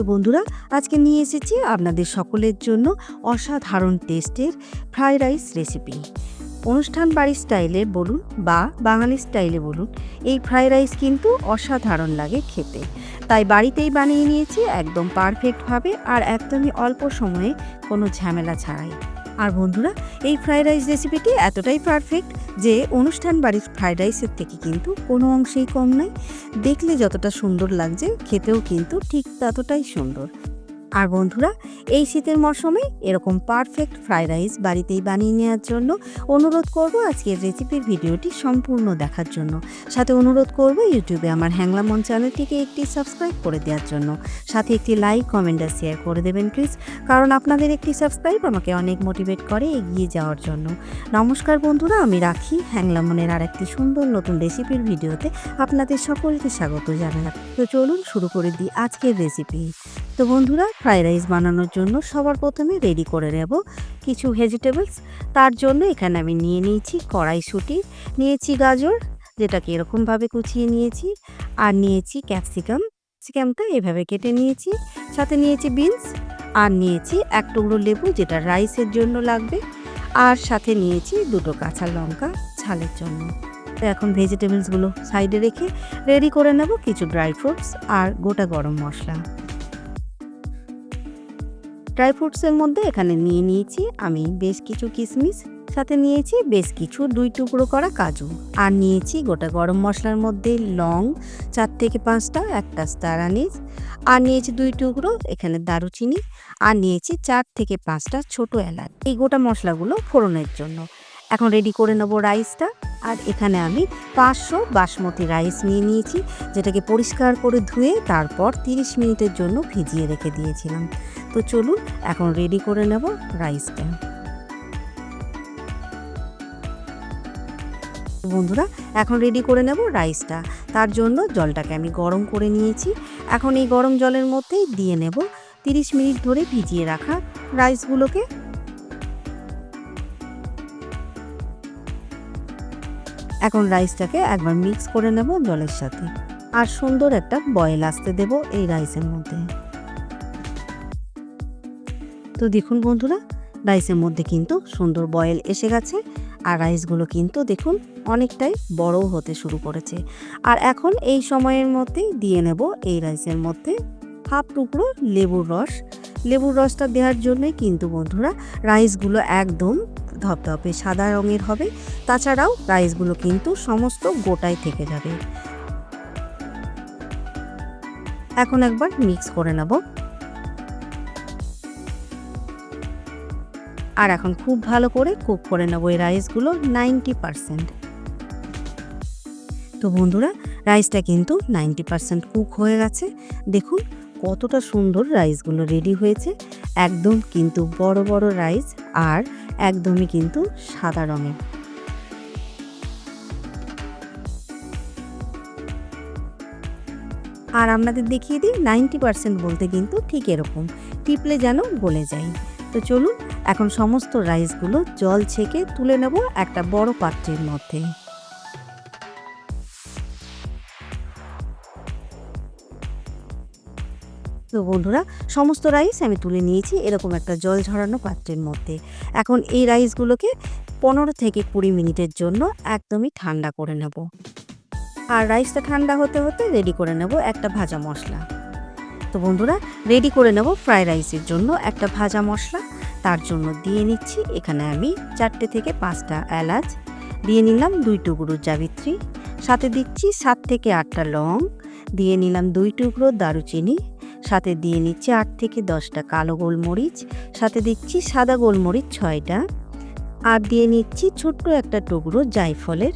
তো বন্ধুরা, আজকে নিয়ে এসেছি আপনাদের সকলের জন্য অসাধারণ টেস্টের ফ্রাইড রাইস রেসিপি। অনুষ্ঠান বাড়ির স্টাইলে বলুন বা বাঙালি স্টাইলে বলুন, এই ফ্রাইড রাইস কিন্তু অসাধারণ লাগে খেতে। তাই বাড়িতেই বানিয়ে নিয়েছি একদম পারফেক্টভাবে আর একদমই অল্প সময়ে কোনো ঝামেলা ছাড়াই। আর বন্ধুরা, এই ফ্রায়েড রাইস রেসিপিটি এতটাই পারফেক্ট যে অনুষ্ঠান বাড়ির ফ্রায়েড রাইসের থেকে কিন্তু কোনো অংশেই কম নয়। দেখলে যতটা সুন্দর লাগছে, খেতেও কিন্তু ঠিক ততটাই সুন্দর। আর বন্ধুরা, এই শীতের মরশুমে এরকম পারফেক্ট ফ্রাইড রাইস বাড়িতেই বানিয়ে নেওয়ার জন্য অনুরোধ করব আজকের রেসিপির ভিডিওটি সম্পূর্ণ দেখার জন্য। সাথে অনুরোধ করব ইউটিউবে আমার হ্যাংলামন চ্যানেলটিকে একটি সাবস্ক্রাইব করে দেওয়ার জন্য। সাথে একটি লাইক কমেন্ট আর শেয়ার করে দেবেন প্লিজ কারণ আপনাদের একটি সাবস্ক্রাইব আমাকে অনেক মোটিভেট করে এগিয়ে যাওয়ার জন্য। নমস্কার বন্ধুরা, আমি রাখি হ্যাংলামনের আর একটি সুন্দর নতুন রেসিপির ভিডিওতে। আপনাদের সকলকে স্বাগত জানাই। তো চলুন শুরু করে দিই আজকের রেসিপি তো বন্ধুরা ফ্রাইড রাইস বানানোর জন্য সবার প্রথমে রেডি করে নেব কিছু ভেজিটেবলস তার জন্য এখানে আমি নিয়ে নিয়েছি কড়াইশুঁটি, নিয়েছি গাজর, যেটাকে এরকমভাবে কুচিয়ে নিয়েছি, আর নিয়েছি ক্যাপসিকাম ক্যাপসিকামটা এভাবে কেটে নিয়েছি, সাথে নিয়েছি বিনস আর নিয়েছি এক টুকরো লেবু যেটা রাইসের জন্য লাগবে, আর সাথে নিয়েছি দুটো কাঁচা লঙ্কা ঝালের জন্য। তো এখন ভেজিটেবলসগুলো সাইডে রেখে রেডি করে নেব কিছু ড্রাই ফ্রুটস আর গোটা গরম মশলা। ড্রাই ফ্রুটসের মধ্যে এখানে নিয়ে নিয়েছি আমি বেশ কিছু কিশমিশ সাথে নিয়েছি বেশ কিছু দুই টুকরো করা কাজু। আর নিয়েছি গোটা গরম মশলার মধ্যে লং চার থেকে পাঁচটা, একটা স্টার আনিস। আর নিয়েছি দুই টুকরো এখানে দারুচিনি। আর নিয়েছি চার থেকে পাঁচটা ছোট এলাচ। এই গোটা মশলাগুলো ফোড়নের জন্য। এখন রেডি করে নেব রাইসটা। আর এখানে আমি পাঁচশো বাসমতি রাইস নিয়ে নিয়েছি, যেটাকে পরিষ্কার করে ধুয়ে তারপর তিরিশ মিনিটের জন্য ভিজিয়ে রেখে দিয়েছিলাম। তো চলুন, এখন রেডি করে নেব রাইসটা। বন্ধুরা, এখন রেডি করে নেব রাইসটা। তার জন্য জলটাকে আমি গরম করে নিয়েছি। এখন এই গরম জলের মধ্যেই দিয়ে নেব তিরিশ মিনিট ধরে ভিজিয়ে রাখা রাইসগুলোকে। এখন রাইসটাকে একবার মিক্স করে নেব জলের সাথে। আর সুন্দর একটা বয়েল আসতে দেব এই রাইসের মধ্যে। তো দেখুন বন্ধুরা, রাইসের মধ্যে কিন্তু সুন্দর বয়েল এসে গেছে, আর রাইসগুলো কিন্তু দেখুন অনেকটাই বড়ও হতে শুরু করেছে। আর এখন এই সময়ের মধ্যেই দিয়ে নেব এই রাইসের মধ্যে হাফ টুকরো লেবুর রস। লেবুর রসটা দেওয়ার জন্যই কিন্তু বন্ধুরা, রাইসগুলো একদম ধপধপে সাদা রঙের হবে। তাছাড়াও রাইসগুলো কিন্তু সমস্ত গোটায় থেকে যাবে। এখন একবার মিক্স করে নেব। আর এখন খুব ভালো করে কুক করে নেব এই রাইসগুলো নাইনটি পারসেন্ট। তো বন্ধুরা, রাইসটা কিন্তু নাইনটি পারসেন্ট কুক হয়ে গেছে। দেখুন কতটা সুন্দর রাইসগুলো রেডি হয়েছে। একদম কিন্তু বড় বড় রাইস আর একদমই কিন্তু সাদা রঙের। আর আপনাদের দেখিয়ে দিই, নাইনটি পার্সেন্ট বলতে কিন্তু ঠিক এরকম, টিপলে যেন গলে যায়। তো চলুন, এখন সমস্ত রাইসগুলো জল ছেঁকে তুলে নেব একটা বড় পাত্রের মধ্যে। তো বন্ধুরা, সমস্ত রাইস আমি তুলে নিয়েছি এরকম একটা জল ঝরানো পাত্রের মধ্যে। এখন এই রাইসগুলোকে পনেরো থেকে কুড়ি মিনিটের জন্য একদমই ঠান্ডা করে নেব। আর রাইসটা ঠান্ডা হতে হতে রেডি করে নেব একটা ভাজা মশলা। তো বন্ধুরা রেডি করে নেব ফ্রাইড রাইসের জন্য একটা ভাজা মশলা। তার জন্য দিয়ে নিচ্ছি এখানে আমি চারটে থেকে পাঁচটা এলাচ। দিয়ে নিলাম দুই টুকরো জাবিত্রী। সাথে দিচ্ছি সাত থেকে আটটা লং। দিয়ে নিলাম দুই টুকরো দারুচিনি। সাথে দিয়ে নিচ্ছি আট থেকে দশটা কালো গোলমরিচ, সাথে দিচ্ছি সাদা গোলমরিচ ছয়টা। আর দিয়ে নিচ্ছি ছোট্ট একটা টুকরো জায়ফলের,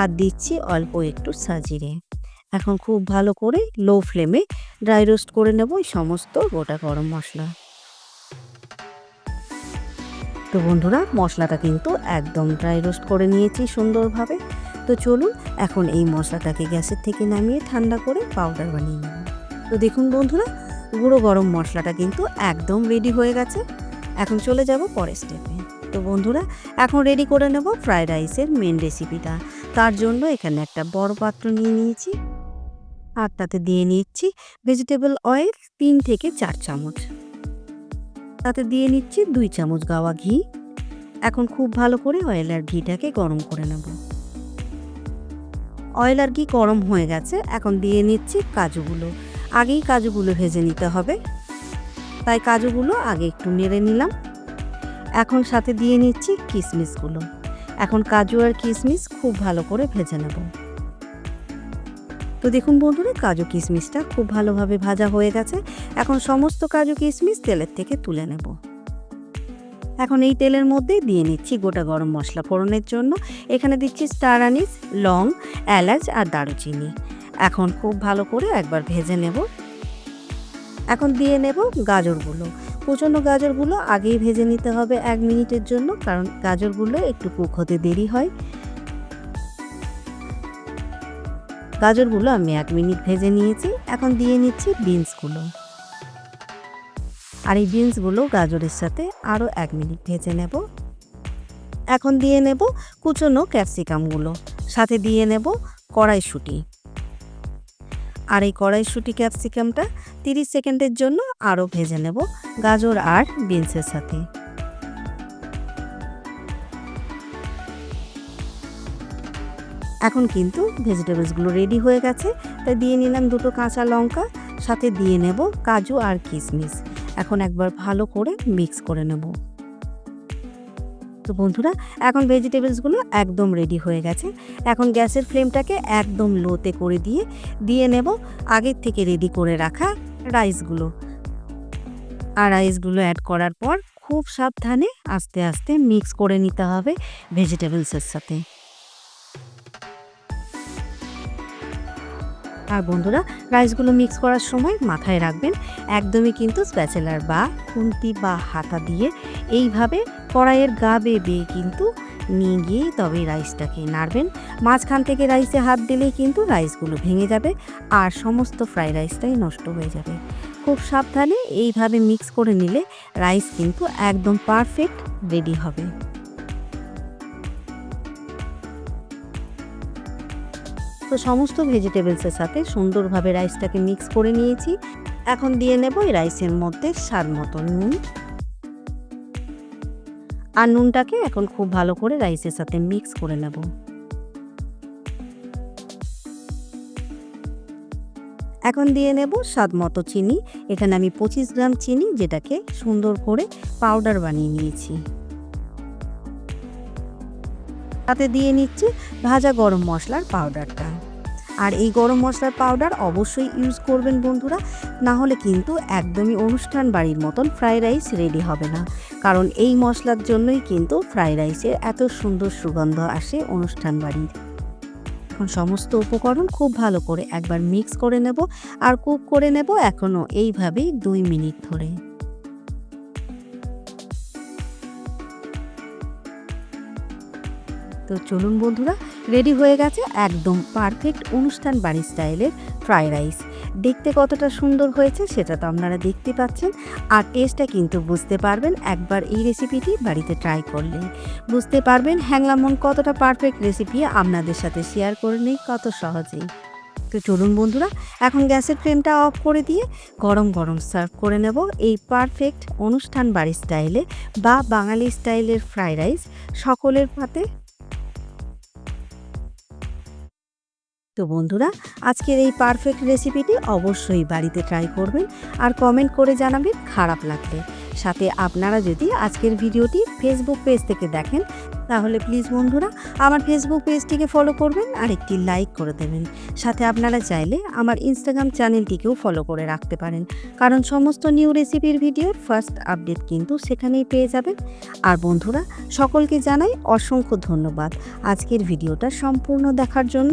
আর দিচ্ছি অল্প একটু সাজিরে। এখন খুব ভালো করে লো ফ্লেমে ড্রাই রোস্ট করে নেব এই সমস্ত গোটা গরম মশলা। তো বন্ধুরা, মশলাটা কিন্তু একদম ড্রাই রোস্ট করে নিয়েছি সুন্দরভাবে। তো চলুন এখন এই মশলাটাকে গ্যাসের থেকে নামিয়ে ঠান্ডা করে পাউডার বানিয়ে নেব। তো দেখুন বন্ধুরা গুঁড়ো গরম মশলাটা কিন্তু একদম রেডি হয়ে গেছে। এখন চলে যাব পরের স্টেপে তো বন্ধুরা, এখন রেডি করে নেব ফ্রাইড রাইসের মেন রেসিপিটা তার জন্য এখানে একটা বড় পাত্র নিয়ে নিয়েছি। আর তাতে দিয়ে নিচ্ছি ভেজিটেবল অয়েল তিন থেকে চার চামচ। তাতে দিয়ে নিচ্ছি দুই চামচ গাওয়া ঘি। এখন খুব ভালো করে অয়েল আর ঘিটাকে গরম করে নেব। অয়েল আর ঘি গরম হয়ে গেছে, এখন দিয়ে নিচ্ছি কাজুগুলো। আগেই কাজুগুলো ভেজে নিতে হবে। তাই কাজুগুলো আগে একটু নেড়ে নিলাম। এখন সাথে দিয়ে নিচ্ছি কিশমিশগুলো এখন কাজু আর কিশমিশ খুব ভালো করে ভেজে নেব। তো দেখুন বন্ধুরা, কাজু কিশমিশটা খুব ভালোভাবে ভাজা হয়ে গেছে। এখন সমস্ত কাজু কিশমিশ তেলের থেকে তুলে নেব। এখন এই তেলের মধ্যেই দিয়ে নিচ্ছি গোটা গরম মশলা ফোড়নের জন্য। এখানে দিচ্ছি স্টার আনিস, লং, এলাচ আর দারুচিনি। এখন খুব ভালো করে একবার ভেজে নেব। এখন দিয়ে নেব গাজরগুলো। কুচনো গাজরগুলো আগেই ভেজে নিতে হবে এক মিনিটের জন্য, কারণ গাজরগুলো একটু কুক হতে দেরি হয়। গাজরগুলো আমি এক মিনিট ভেজে নিয়েছি। এখন দিয়ে নিচ্ছি বিনসগুলো। আর এই বিনসগুলো গাজরের সাথে আরও এক মিনিট ভেজে নেব। এখন দিয়ে নেব কুচনো ক্যাপসিকামগুলো। সাথে দিয়ে নেব কড়াইশুঁটি। আর এই কড়াইশুঁটি ক্যাপসিকামটা তিরিশ সেকেন্ডের জন্য আরও ভেজে নেব গাজর আর বিনসের সাথে। এখন কিন্তু ভেজিটেবলসগুলো রেডি হয়ে গেছে, তাই দিয়ে নিলাম দুটো কাঁচা লঙ্কা, সাথে দিয়ে নেব কাজু আর কিশমিশ। এখন একবার ভালো করে মিক্স করে নেব। তো বন্ধুরা, এখন ভেজিটেবলসগুলো একদম রেডি হয়ে গেছে। এখন গ্যাসের ফ্লেমটাকে একদম লোতে করে দিয়ে দিয়ে নেব আগের থেকে রেডি করে রাখা রাইসগুলো আর রাইসগুলো অ্যাড করার পর খুব সাবধানে আস্তে আস্তে মিক্স করে নিতে হবে ভেজিটেবলসের সাথে। আর বন্ধুরা রাইসগুলো মিক্স করার সময় মাথায় রাখবেন, একদমই কিন্তু স্প্যাচেলার বা খুন্তি বা হাতা দিয়ে এইভাবে কড়াইয়ের গা বেয়ে কিন্তু নিয়ে গিয়ে তবে রাইসটাকে নাড়বেন। মাঝখান থেকে রাইসে হাত দিলেই কিন্তু রাইসগুলো ভেঙে যাবে আর সমস্ত ফ্রাই রাইসটাই নষ্ট হয়ে যাবে। খুব সাবধানে এইভাবে মিক্স করে নিলে রাইস কিন্তু একদম পারফেক্ট রেডি হবে। তো সমস্ত ভেজিটেবলসের সাথে সুন্দরভাবে রাইসটাকে মিক্স করে নিয়েছি। এখন দিয়ে নেব এই রাইসের মধ্যে স্বাদ মতো নুন। আর নুনটাকে এখন খুব ভালো করে রাইসের সাথে মিক্স করে নেব। এখন দিয়ে নেব স্বাদ মতো চিনি। এখানে আমি পঁচিশ গ্রাম চিনি যেটাকে সুন্দর করে পাউডার বানিয়ে নিয়েছি। তাতে দিয়ে নিচ্ছি ভাজা গরম মশলার পাউডারটা। আর এই গরম মশলার পাউডার অবশ্যই ইউজ করবেন বন্ধুরা, না হলে কিন্তু একদমই অনুষ্ঠান বাড়ির মতন ফ্রাইড রাইস রেডি হবে না। কারণ এই মশলার জন্যই কিন্তু ফ্রাইড রাইসের এত সুন্দর সুগন্ধ আসে অনুষ্ঠান বাড়ির। এখন সমস্ত উপকরণ খুব ভালো করে একবার মিক্স করে নেব, আর কুক করে নেব এখনও এইভাবেই দুই মিনিট ধরে। তো চলুন বন্ধুরা, রেডি হয়ে গেছে একদম পারফেক্ট অনুষ্ঠান বাড়ি স্টাইলের ফ্রাইড রাইস। দেখতে কতটা সুন্দর হয়েছে সেটা তো আপনারা দেখতে পাচ্ছেন। আর টেস্টটা কিন্তু বুঝতে পারবেন একবার এই রেসিপিটি বাড়িতে ট্রাই করলে। বুঝতে পারবেন হ্যাংলামন কতটা পারফেক্ট রেসিপি আপনাদের সাথে শেয়ার করে নেই কত সহজেই। তো চলুন বন্ধুরা, এখন গ্যাসের ফ্লেমটা অফ করে দিয়ে গরম গরম সার্ভ করে নেব এই পারফেক্ট অনুষ্ঠান বাড়ি স্টাইলে বা বাঙালি স্টাইলের ফ্রাইড রাইস। সকলের পাতে তো বন্ধুরা, আজকের এই পারফেক্ট রেসিপিটি অবশ্যই বাড়িতে ট্রাই করবেন আর কমেন্ট করে জানাবেন খারাপ লাগলে। সাথে আপনারা যদি আজকের ভিডিওটি ফেসবুক পেজ থেকে দেখেন, তাহলে প্লিজ বন্ধুরা, আমার ফেসবুক পেজটিকে ফলো করবেন আর একটি লাইক করে দেবেন। সাথে আপনারা চাইলে আমার ইনস্টাগ্রাম চ্যানেলটিকেও ফলো করে রাখতে পারেন। কারণ সমস্ত নিউ রেসিপির ভিডিওর ফার্স্ট আপডেট কিন্তু সেখানেই পেয়ে যাবেন। আর বন্ধুরা, সকলকে জানাই অসংখ্য ধন্যবাদ। আজকের ভিডিওটা সম্পূর্ণ দেখার জন্য